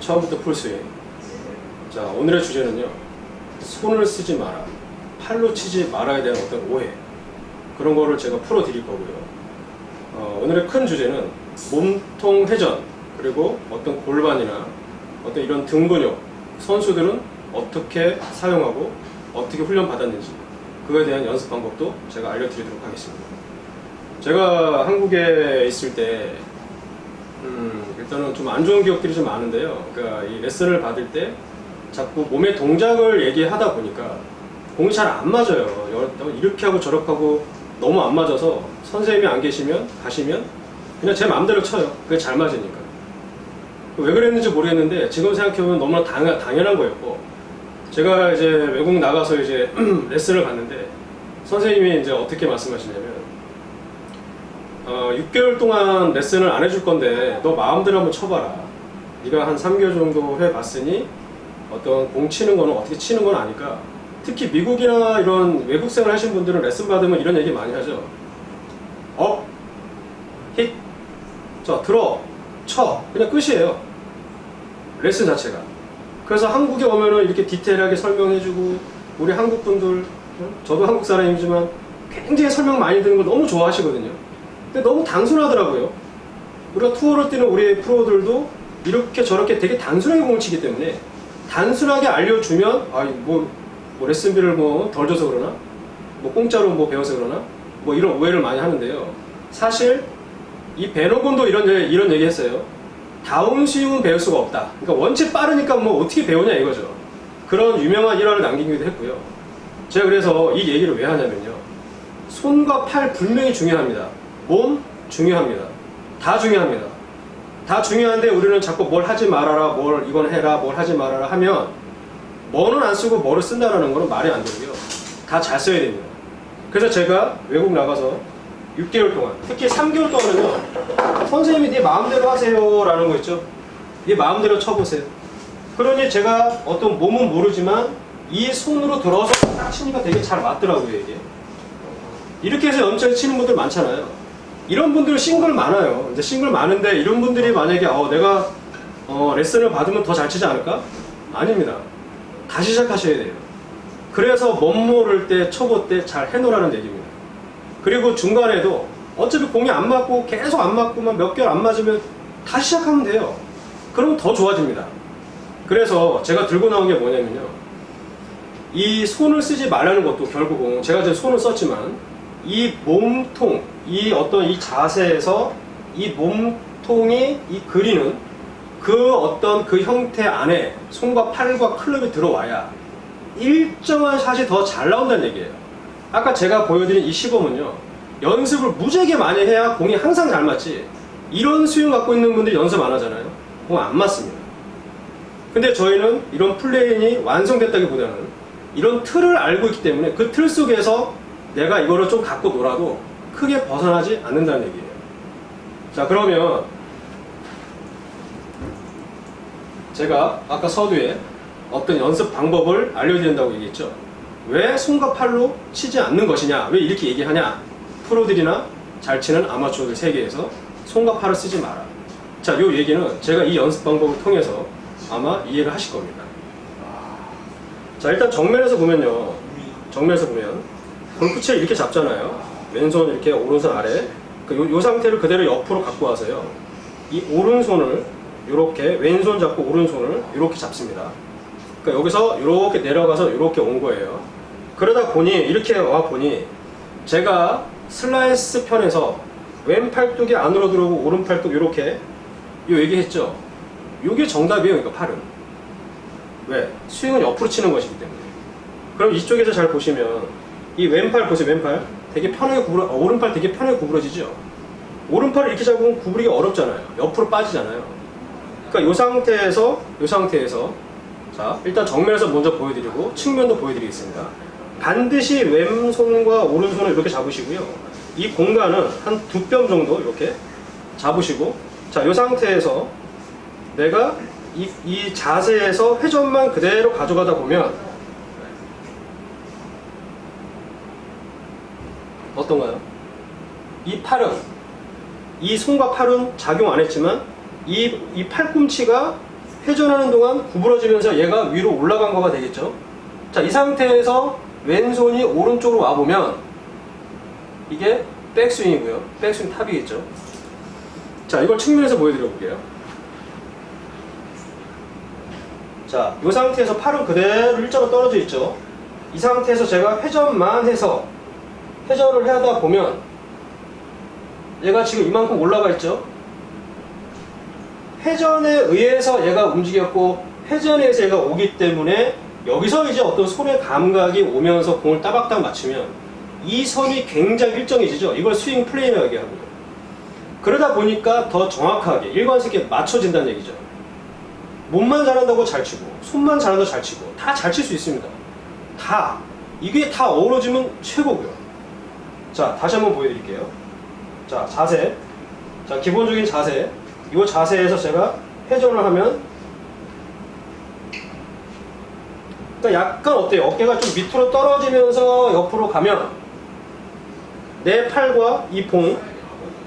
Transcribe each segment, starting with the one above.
처음부터 풀스윙. 자, 오늘의 주제는요. 손을 쓰지 마라. 팔로 치지 말아야 되는 어떤 오해. 그런 거를 제가 풀어 드릴 거고요. 어, 오늘의 큰 주제는 몸통 회전, 그리고 어떤 골반이나 어떤 이런 등 근육, 선수들은 어떻게 사용하고 어떻게 훈련 받았는지, 그거에 대한 연습 방법도 제가 알려드리도록 하겠습니다. 제가 한국에 있을 때, 음, 일단은 좀 안 좋은 기억들이 좀 많은데요. 그러니까 이 레슨을 받을 때 자꾸 몸의 동작을 얘기하다 보니까 공이 잘 안 맞아요. 여- 이렇게 하고 저렇게 하고 너무 안 맞아서 선생님이 안 계시면 가시면 그냥 제 마음대로 쳐요. 그게 잘 맞으니까. 왜 그랬는지 모르겠는데 지금 생각해보면 너무나 당연, 당연한 거였고 제가 이제 외국 나가서 이제 레슨을 받는데 선생님이 이제 어떻게 말씀하시냐면 어, 6개월 동안 레슨을 안 해줄 건데 너 마음대로 한번 쳐봐라. 네가 한 3개월 정도 해봤으니 어떤 공 치는 거는 어떻게 치는 건 아니까 특히 미국이나 이런 외국 생활 하신 분들은 레슨 받으면 이런 얘기 많이 하죠. 업, 힛, 자 들어, 쳐 그냥 끝이에요. 레슨 자체가. 그래서 한국에 오면은 이렇게 디테일하게 설명해주고 우리 한국 분들 응? 저도 한국 사람이지만 굉장히 설명 많이 듣는 걸 너무 좋아하시거든요. 근데 너무 단순하더라고요. 우리가 투어를 뛰는 우리 프로들도 이렇게 저렇게 되게 단순하게 공을 치기 때문에 단순하게 알려주면 아뭐 뭐 레슨비를 뭐 덜 줘서 그러나 뭐 공짜로 뭐 배워서 그러나 뭐 이런 오해를 많이 하는데요. 사실 이 베너곤도 이런 이런 얘기 했어요. 다운 스윙은 배울 수가 없다. 그러니까 원체 빠르니까 뭐 어떻게 배우냐 이거죠. 그런 유명한 일화를 남기기도 했고요. 제가 그래서 이 얘기를 왜 하냐면요. 손과 팔 분명히 중요합니다. 몸 중요합니다. 다 중요합니다. 다 중요한데 우리는 자꾸 뭘 하지 말아라, 뭘 이건 해라, 뭘 하지 말아라 하면 뭐는 안 쓰고 뭐를 쓴다라는 거는 말이 안 되고요. 다 잘 써야 됩니다. 그래서 제가 외국 나가서 6개월 동안, 특히 3개월 동안은요, 선생님이 네 마음대로 하세요라는 거 있죠. 네 마음대로 쳐보세요. 그러니 제가 어떤 몸은 모르지만 이 손으로 들어서 딱 치니까 되게 잘 맞더라고요, 이게. 이렇게 해서 연차에 치는 분들 많잖아요. 이런 분들 싱글 많아요. 이제 싱글 많은데 이런 분들이 만약에 어, 내가 어, 레슨을 받으면 더 잘 치지 않을까? 아닙니다. 다시 시작하셔야 돼요. 그래서 멋 모를 때, 초보 때 잘 해놓으라는 얘기입니다. 그리고 중간에도 어차피 공이 안 맞고 계속 안 맞고만 몇 개월 안 맞으면 다시 시작하면 돼요. 그럼 더 좋아집니다. 그래서 제가 들고 나온 게 뭐냐면요. 이 손을 쓰지 말라는 것도 결국은 제가 지금 손을 썼지만 이 몸통, 이 어떤 이 자세에서 이 몸통이 이 그리는 그 어떤 그 형태 안에 손과 팔과 클럽이 들어와야 일정한 샷이 더 잘 나온다는 얘기예요. 아까 제가 보여드린 이 시범은요, 연습을 무지하게 많이 해야 공이 항상 잘 맞지. 이런 스윙 갖고 있는 분들이 연습 안 하잖아요. 공 안 맞습니다. 근데 저희는 이런 플레인이 완성됐다기보다는 이런 틀을 알고 있기 때문에 그 틀 속에서 내가 이거를 좀 갖고 놀아도 크게 벗어나지 않는다는 얘기예요. 자, 그러면 제가 아까 서두에 어떤 연습 방법을 알려드린다고 얘기했죠. 왜 손과 팔로 치지 않는 것이냐? 왜 이렇게 얘기하냐? 프로들이나 잘 치는 아마추어들 세계에서 손과 팔을 쓰지 마라. 자, 이 얘기는 제가 이 연습 방법을 통해서 아마 이해를 하실 겁니다. 자, 일단 정면에서 보면요. 정면에서 보면 골프채를 이렇게 잡잖아요. 왼손 이렇게 오른손 아래. 그 요, 요 상태를 그대로 옆으로 갖고 와서요. 이 오른손을 이렇게 왼손 잡고 오른손을 이렇게 잡습니다. 그러니까 여기서 이렇게 내려가서 이렇게 온 거예요. 그러다 보니 이렇게 와 보니 제가 슬라이스 편에서 왼 팔뚝이 안으로 들어오고 오른 팔뚝 이렇게 요 얘기했죠. 이게 정답이에요. 그러니까 팔은 왜 스윙은 옆으로 치는 것이기 때문에. 그럼 이쪽에서 잘 보시면 이 왼팔 보세요. 왼팔 되게 편하게 구부러 어, 오른팔 되게 편하게 구부러지죠. 오른팔을 이렇게 잡으면 구부리기 어렵잖아요. 옆으로 빠지잖아요. 그러니까 이 상태에서 이 상태에서 자 일단 정면에서 먼저 보여드리고 측면도 보여드리겠습니다. 반드시 왼손과 오른손을 이렇게 잡으시고요. 이 공간은 한 두 뼘 정도 이렇게 잡으시고 자이 상태에서 내가 이, 이 자세에서 회전만 그대로 가져가다 보면 어떤가요? 이 팔은 이 손과 팔은 작용 안 했지만 이, 이 팔꿈치가 회전하는 동안 구부러지면서 얘가 위로 올라간 거가 되겠죠. 자, 이 상태에서 왼손이 오른쪽으로 와보면 이게 백스윙이고요. 백스윙 탑이겠죠. 자, 이걸 측면에서 보여드려 볼게요. 자, 이 상태에서 팔은 그대로 일자로 떨어져 있죠. 이 상태에서 제가 회전만 해서 회전을 하다 보면 얘가 지금 이만큼 올라가 있죠. 회전에 의해서 얘가 움직였고 회전에 의해서 얘가 오기 때문에 여기서 이제 어떤 손의 감각이 오면서 공을 따박따박 맞추면 이 선이 굉장히 일정해지죠. 이걸 스윙 플레이라고 얘기하고요. 그러다 보니까 더 정확하게 일관스럽게 맞춰진다는 얘기죠. 몸만 잘한다고 잘 치고 손만 잘한다고 잘 치고 다 잘 칠 수 있습니다. 다 이게 다 어우러지면 최고고요. 자 다시 한번 보여드릴게요. 자 자세 자 기본적인 자세 이 자세에서 제가 회전을 하면 그러니까 약간 어때요? 어깨가 좀 밑으로 떨어지면서 옆으로 가면 내 팔과 이 봉,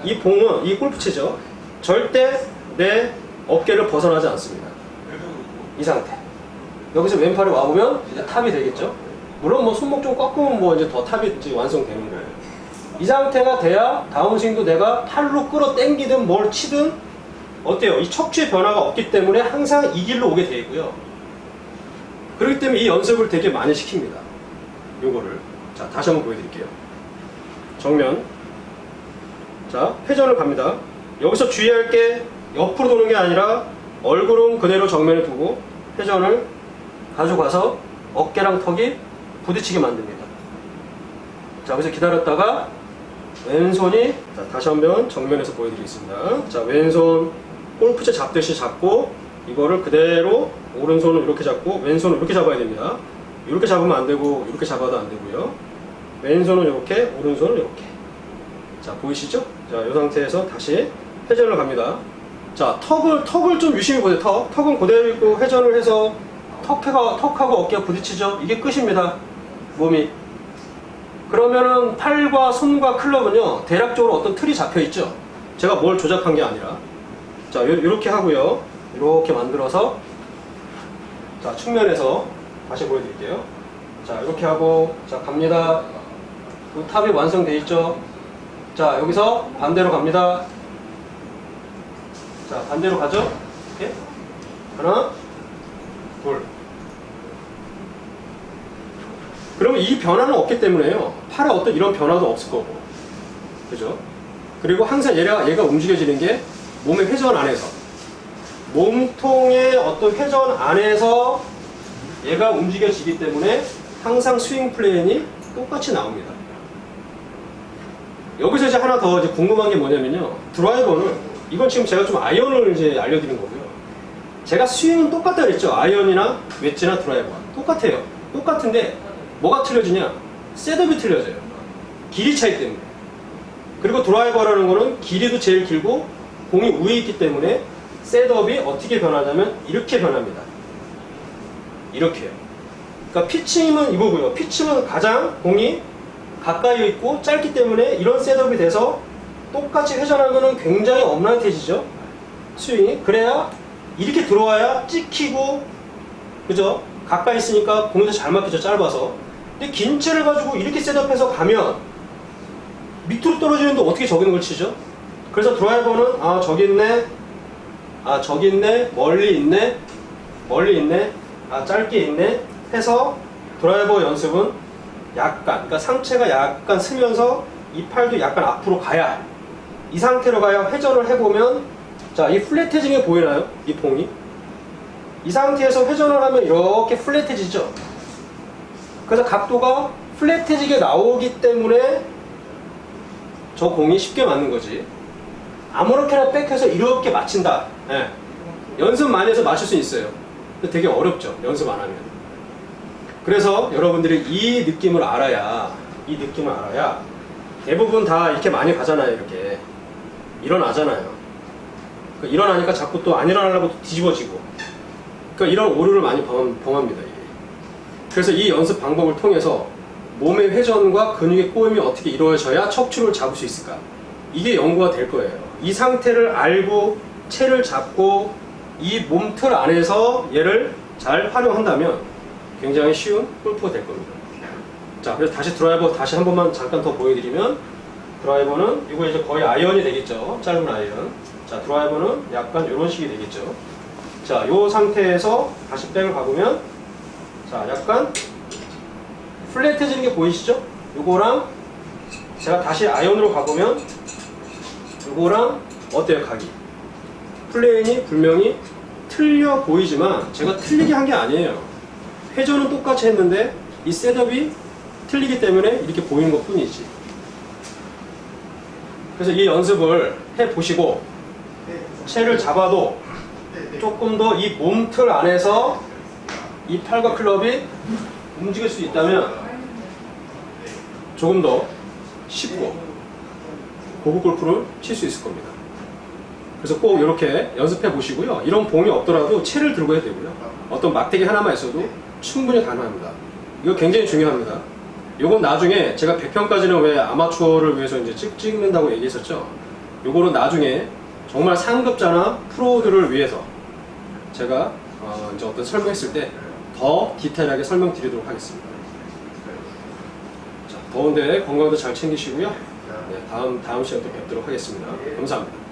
이 봉은 이 골프채죠. 절대 내 어깨를 벗어나지 않습니다. 이 상태. 여기서 왼팔이 와보면 탑이 되겠죠. 물론 뭐 손목 좀 꺾으면 뭐 이제 더 탑이 완성되는 거예요. 이 상태가 돼야 다운스윙도 내가 팔로 끌어 당기든 뭘 치든 어때요? 이 척추의 변화가 없기 때문에 항상 이 길로 오게 돼 있고요. 그렇기 때문에 이 연습을 되게 많이 시킵니다. 요거를. 자, 다시 한번 보여드릴게요. 정면. 자, 회전을 갑니다. 여기서 주의할 게 옆으로 도는 게 아니라 얼굴은 그대로 정면에 두고 회전을 가져가서 어깨랑 턱이 부딪히게 만듭니다. 자, 여기서 기다렸다가 왼손이 자, 다시 한번 정면에서 보여드리겠습니다. 자, 왼손 골프채 잡듯이 잡고 이거를 그대로 오른손을 이렇게 잡고 왼손을 이렇게 잡아야 됩니다. 이렇게 잡으면 안 되고 이렇게 잡아도 안 되고요. 왼손은 이렇게 오른손은 이렇게 자 보이시죠? 자이 상태에서 다시 회전을 갑니다. 자 턱을 턱을 좀 유심히 보세요. 턱 턱은 그대로 있고 회전을 해서 턱하고 턱하고 어깨가 부딪히죠. 이게 끝입니다. 몸이 그러면은 팔과 손과 클럽은요 대략적으로 어떤 틀이 잡혀 있죠. 제가 뭘 조작한 게 아니라 자 이렇게 하고요. 이렇게 만들어서 자 측면에서 다시 보여드릴게요. 자 이렇게 하고 자 갑니다. 그 탑이 완성돼 있죠. 자 여기서 반대로 갑니다. 자 반대로 가죠. 이렇게 하나 둘. 그러면 이 변화는 없기 때문에요. 팔에 어떤 이런 변화도 없을 거고. 그죠? 그리고 항상 얘가, 얘가 움직여지는 게 몸의 회전 안에서. 몸통의 어떤 회전 안에서 얘가 움직여지기 때문에 항상 스윙 플레인이 똑같이 나옵니다. 여기서 이제 하나 더 이제 궁금한 게 뭐냐면요. 드라이버는 이건 지금 제가 좀 아이언을 이제 알려드린 거고요. 제가 스윙은 똑같다 그랬죠. 아이언이나 웨지나 드라이버 똑같아요. 똑같은데 뭐가 틀려지냐? 셋업이 틀려져요. 길이 차이 때문에. 그리고 드라이버라는 거는 길이도 제일 길고 공이 위에 있기 때문에 셋업이 어떻게 변하냐면 이렇게 변합니다. 이렇게요. 그러니까 피칭은 이거고요. 피칭은 가장 공이 가까이 있고 짧기 때문에 이런 셋업이 돼서 똑같이 회전하는 거는 굉장히 엄란해지죠. 스윙이. 그래야 이렇게 들어와야 찍히고 그죠? 가까이 있으니까 공도 잘 맞겠죠. 짧아서. 근데 긴 채를 가지고 이렇게 셋업해서 가면 밑으로 떨어지는데 어떻게 저기 있는 걸 치죠? 그래서 드라이버는 아 저기 있네. 아 저기 있네. 멀리 있네. 멀리 있네. 아 짧게 있네. 해서 드라이버 연습은 약간 그러니까 상체가 약간 쓰면서 이 팔도 약간 앞으로 가야 이 상태로 가야 회전을 해보면 자 이 플랫해진 게 보이나요? 이 봉이? 이 상태에서 회전을 하면 이렇게 플랫해지죠 그래서 각도가 플랫해지게 나오기 때문에 저 공이 쉽게 맞는 거지. 아무렇게나 백해서 이렇게 맞힌다. 예. 연습 많이 해서 맞출 수 있어요. 되게 어렵죠. 연습 안 하면. 그래서 여러분들이 이 느낌을 알아야, 이 느낌을 알아야 대부분 다 이렇게 많이 가잖아요. 이렇게. 일어나잖아요. 그 일어나니까 자꾸 또 안 일어나려고 또 뒤집어지고. 그러니까 이런 오류를 많이 범, 범합니다. 그래서 이 연습 방법을 통해서 몸의 회전과 근육의 꼬임이 어떻게 이루어져야 척추를 잡을 수 있을까? 이게 연구가 될 거예요. 이 상태를 알고 채를 잡고 이 몸틀 안에서 얘를 잘 활용한다면 굉장히 쉬운 골프가 될 겁니다. 자, 그래서 다시 드라이버 다시 한 번만 잠깐 더 보여드리면 드라이버는 이거 이제 거의 아이언이 되겠죠. 짧은 아이언. 자, 드라이버는 약간 이런 식이 되겠죠. 자, 요 상태에서 다시 백을 가보면 자, 약간 플랫해지는 게 보이시죠? 요거랑 제가 다시 아이언으로 가보면 요거랑 어때요, 각이? 플레인이 분명히 틀려 보이지만 제가 틀리게 한 게 아니에요. 회전은 똑같이 했는데 이 셋업이 틀리기 때문에 이렇게 보이는 것 뿐이지. 그래서 이 연습을 해 보시고 채를 잡아도 조금 더 이 몸틀 안에서 이 팔과 클럽이 움직일 수 있다면 조금 더 쉽고 고급 골프를 칠 수 있을 겁니다. 그래서 꼭 이렇게 연습해 보시고요. 이런 봉이 없더라도 채를 들고 해야 되고요. 어떤 막대기 하나만 있어도 충분히 가능합니다. 이거 굉장히 중요합니다. 이건 나중에 제가 100편까지는 왜 아마추어를 위해서 이제 찍, 찍는다고 얘기했었죠. 요거는 나중에 정말 상급자나 프로들을 위해서 제가 어, 이제 어떤 설명했을 때 더 디테일하게 설명드리도록 하겠습니다. 자, 더운데 건강도 잘 챙기시고요. 네, 다음 다음 시간에 또 뵙도록 하겠습니다. 감사합니다.